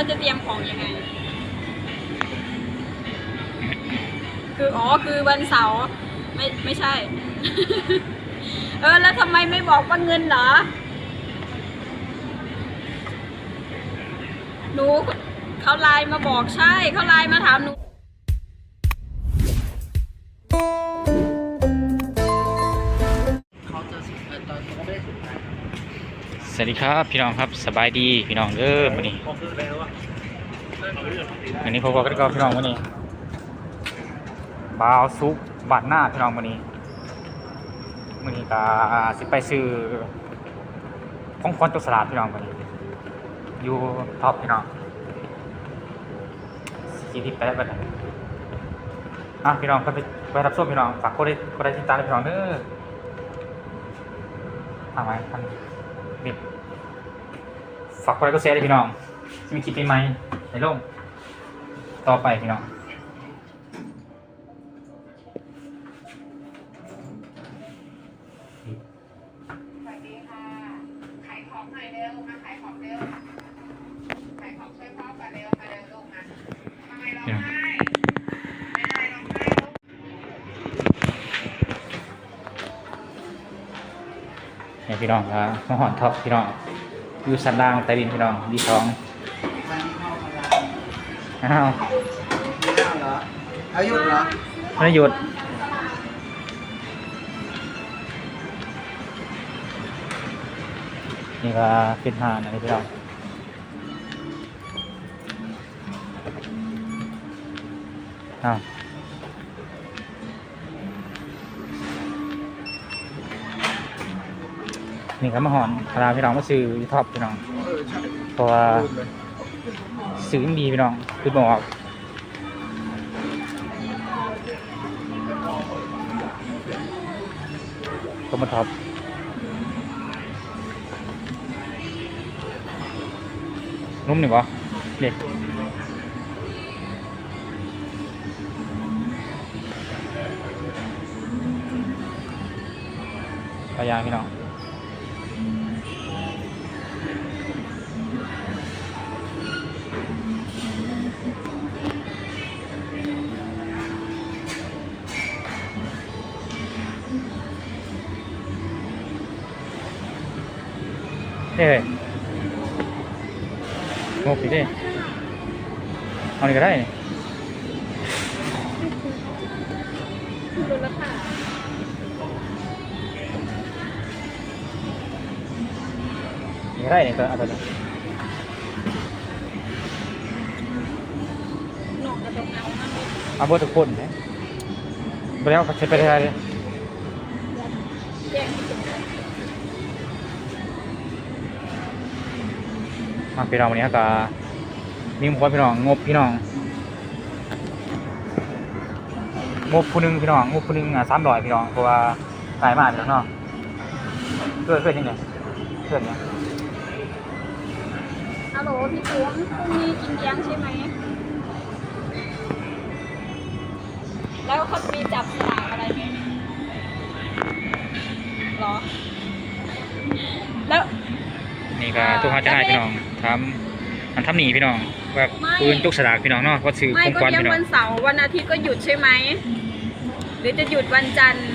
เราจะเตรียมของยังไง คืออ๋อคือวันเสาร์ไม่ไม่ใช่ เออ แล้วทำไมไม่บอกว่าเงินเหรอ หนูเขาไลน์มาบอกใช่ เขาไลน์มาถามหนู วัสดีครับพี่น้องครับสบายดีพี่น้องเด้อวันนี้วันนี้พบกันก็พี่น้องวันนี้บาวซุปบาดหน้าพี่น้องวันนี้วันนี้ก็สิไปซื้อของคอนตัวสลัดพี่น้องวันนี้อยู่ท็อปพี่น้องสีที่ไปได้ไปไหนอะพี่น้องก็ไปไปรับส้มพี่น้องฝากกดไลค์กดไลค์ติดตามพี่น้องเด้อทำไมทันรีบฝากกดไลค์กดแชร์ด้วยพี่น้องจะมีคลิปใหม่ๆในโลกต่อไปพี่น้องสวัสดีค่ะ ขายของหน่อยเร็ว มาขายของเร็ว ขายของช่วยพ่อก่อนเร็ว มาเร็วลูกมาทำไมร้องไห้ไม่ได้ร้องไห้ลูกให้พี่น้องครับมาหอนท็อปพี่น้อง อยู่สันล่างใต้ดินพี่น้องดีสองวันนี้เข้ามาแล้วอ้าวมีแล้วเหรออายุเหรอไม่ได้หยุดนี่ก็เป็นหานอันนี้พี่น้องอ้าว นี่ก็มาหอนพาพี่น้องมาซื้อท็อปพี่น้องเออใช่เพราะว่าลืมเลยซื้อดีพี่น้องคือบอกก็มาท็อปนุ่มหนึ่งวะเด็กปลายางพี่น้อง เอ้ยงบอีกดิเอานี่ก็ได้ลดราคานี่ก็ได้นี่ก็เอาไปเลยหนองกระดงเอามากเลยเอาเบอร์ทุกคนเลยไปแล้วใช้ไปได้เลย แจ้ง พี่น้องวันนี้ก็มีหมคนพี่น้องงบพี่น้องงบผู้หนึงพี่น้องงบผู้หนึงอะสามร้อยพี่น้องเพราะว่าหลายมากพี่น้องเนาะเพื่อนเพื่อนยังไงเพื่อนเนี่ยฮัลโหลพี่ตุ้มพรุ่งนี้กินเลี้ยงใช่ไหมแล้วเขามีจับสลากอะไรไหมเหรอ แล้ว นี่ก็ทุกคนจะให้พี่น้องทำมันทำหนีพี่น้องแบบไม่ปืนจุกสลากพี่น้องเนาะก็ซื้อไม่ของก็ขวัญเลี้ยงพี่น้อวังนเสาร์วันอาทิตย์ก็หยุดใช่ไหม หรือจะหยุดวันจันทร์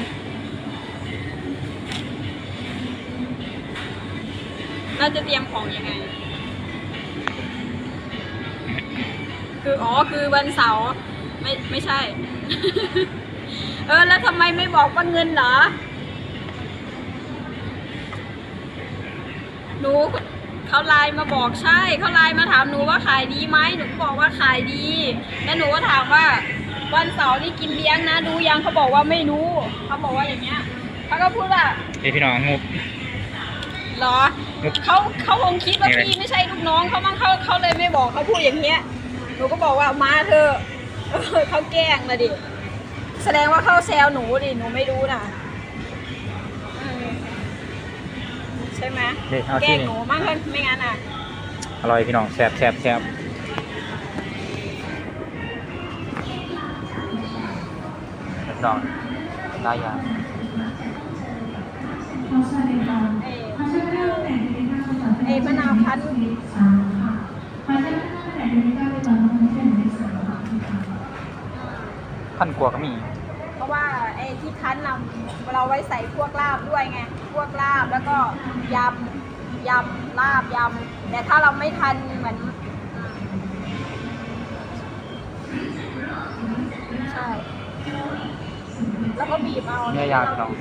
เราจะเตรียมของยังไง คืออ๋อคือวันเสาร์ไม่ไม่ใช่ เออแล้วทำไมไม่บอกว่าเงินเหรอ หนูเขาไลน์มาบอกใช่เขาไลน์มาถามหนูว่าขายดีไหมหนูก็บอกว่าขายดี แล้วหนูก็ถามว่าวันเสาร์นี่กินเลี้ยงนะรู้ยังเขาบอกว่าไม่รู้เขาบอกว่าอย่างเงี้ยเขาก็พูดว่าเอ้ยพี่น้องงบเหรอเขาเขาคงคิดว่านี่ไงพี่ไม่ใช่ลูกน้องเขามั้งเขาเขาเลยไม่บอกเขาพูดอย่างเงี้ยหนูก็บอกว่ามาเธอะเออเขาแกล้งนะดิแสดงว่าเขาแซวหนูดิหนูไม่รู้น่ะ ใช่ไหมเด็เอาแกที่หนี่นูมากเลยไม่งั้นอะอร่อยพี่น้องแซ่บแซ่บแซ่บพี่น้องหลายอย่งเอ้ยเอ้ยมะนาวพันพันกว่าก็มี เพราะว่าไอ้ที่คั้นเราเราไว้ใส่พวกลาบด้วยไง พวกลาบแล้วก็ยำยำลาบยำแต่ถ้าเราไม่ทันเหมือนใช่แล้วก็บีบเอาเนื้อยาวพี่น้อง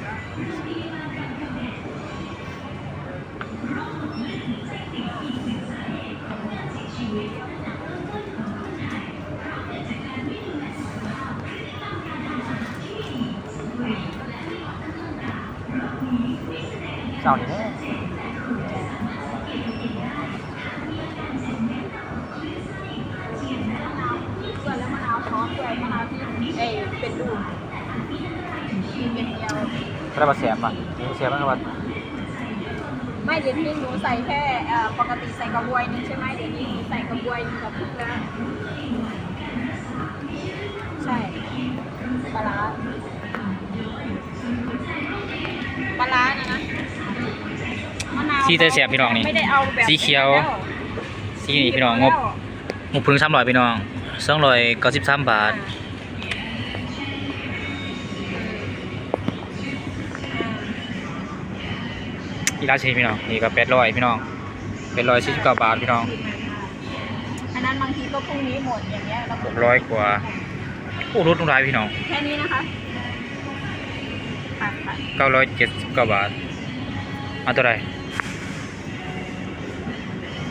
เจ้านี่แน่เกลือแล้วมะนาวซอสด้วยมะนาวที่เอ้ยเป็นลูกเป็นเดียวก็ได้มาแสบอะแสบมันก็ว่าไม่เดี๋ยวนี้หนูใส่แค่เอ่อปกติใส่กระบวยหนึงใช่ไหมเดี๋ยวนี้หนูใส่กระบวยหนึงกับพริกแล้วใช่ปลาร้าปลาร้านะ นะมะนาวสีแต่แสบพี่น้องนี่ ไม่ได้เอาแบบสีเขียว สีนี่พี่น้องงบงบพึงสามร้อยพี่น้องสองร้อยเก้าสิบสามบาทที่ร้านเชนพี่น้องนี่ก็แปดร้อยพี่น้องแปดร้อยสี่สิบเก้าบาทพี่น้องอันนั้นบางทีก็พรุ่งนี้หมดอย่างเงี้ยแล้วหกร้อยกว่าโอ้ลดลงหลายพี่น้องแค่นี้นะคะค่ะค่ะเก้าร้อยเจ็ดสิบเก้าบาทเอาตัวไหน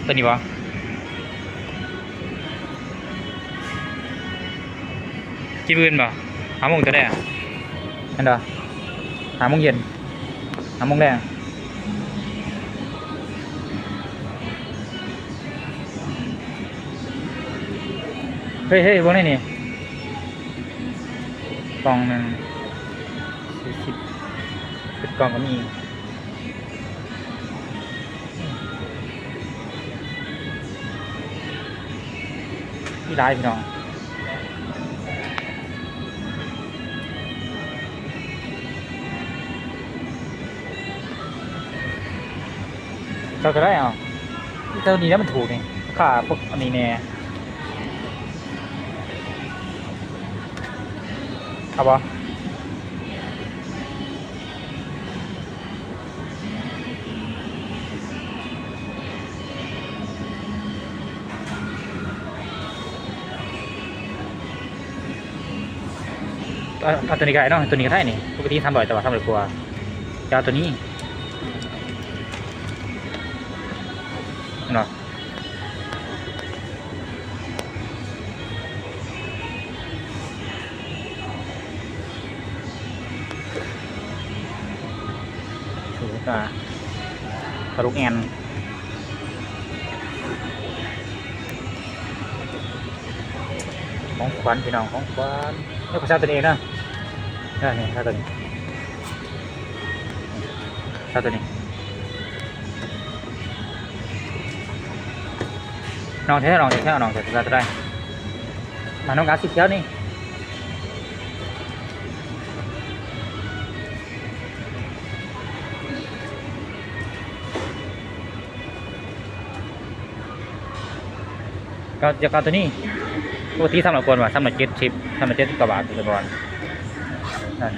ตัวนี้วะกี่บืนบ่หามงตัวแรกอันเดอหามงเย็นหามงแรงเฮ้ยเฮ้ยพวกนี้นี่กล่องหนึ่งสี่สิบเป็นกล่องก็มี ที่ร้ายพี่น้องเจ้าก็ได้เอาเจ้านี้แล้วมันถูกนี่ค่าพวกอันนี้แน่เอาปะ เอาเอตัวนี้ก็ได้เนาะตัวนี้ก็ได้นี่ปกติทำบ่อยแต่ว่าทำบ่อยกว่าจะเอาตัวนี้เนาะถูกอะกระลุกแอนของขวัญพี่น้องของขวัญ นี่ขอชาตัวเองนะนี่นี่ชาตัวนี้ชาตัวนี้น้องเท่น้องเท่แค่น้องเท่ชาตัวได้มาน้องกาสีเขียวนี่ก็จะเอาตัวนี้ ปกติทำหลักคนว่าทำหลักเจ็ดชิปทำหลักเจ็ดกว่าบาทตัวก่อนนั่น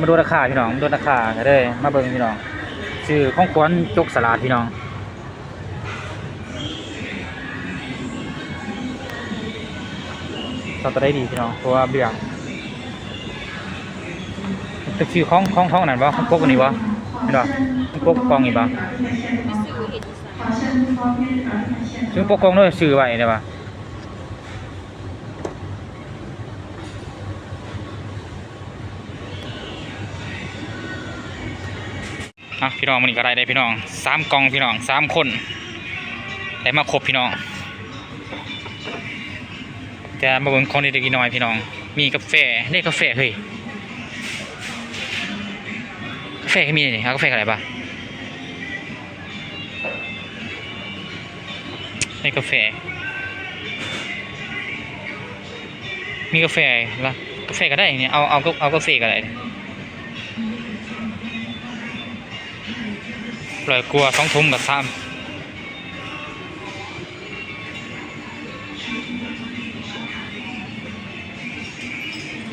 มาดูราคาพี่น้องดูราคาก็ได้มาเบิ่งพี่น้องชื่อของขวัญจกสลัดพี่น้องเราจะได้ดีพี่น้องเพราะว่าเบี่ยงจะชื่อของของท้องนั่นวะของพวกนี้วะนี่ดอกของพวกกองอีกปะสื่อเห็นอีสานชื่องด้วยชื่อไว้เนี่ยวะอะพี่น้องมันนี่ก็ได้ได้พี่น้องสามกองพี่น้องสามคนได้มาครบพี่น้องแต่มาเบิ่งของเด็กๆน้อยพี่น้อง มีกาแฟนี่กาแฟเฮ้ยกาแฟก็มีนี่เอากาแฟอะไรปะนี่กาแฟ มีกาแฟละกาแฟก็ได้เนี่ยเอาเอาเอากาแฟก็ได้ปล่อยกลัวสองทุ่มกับสาม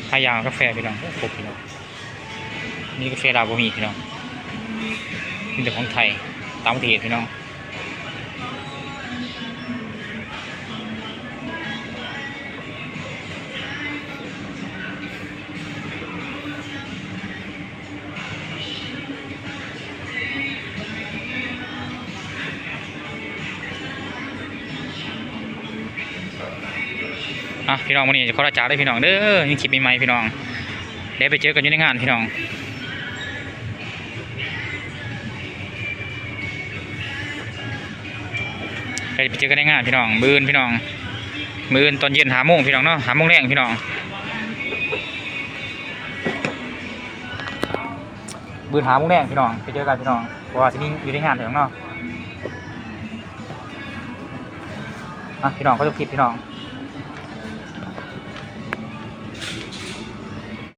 ขายางกาแฟพี่น้องโอ้ครบพี่น้องนี่กาแฟลาวบ่มีพี่น้องมีแต่ของไทยตางประเทศพี่น้อง อะพี่น้องวันนี้จะขอลาจากได้พี่น้องเด้อยังคลิปใหม่ๆพี่น้องเดี๋ยวไปเจอกันอยู่ในงานพี่น้องไปเจอกันในงานพี่น้องมือนพี่น้องมือนตอนเย็นหาโมงพี่น้องเนาะหาโมงแรงพี่น้องมือนหาโมงแรงพี่น้องไปเจอกันพี่น้องเพราะว่าที่นี่อยู่ในงานพี่น้องเนาะอะพี่น้องก็จะคลิปพี่น้อง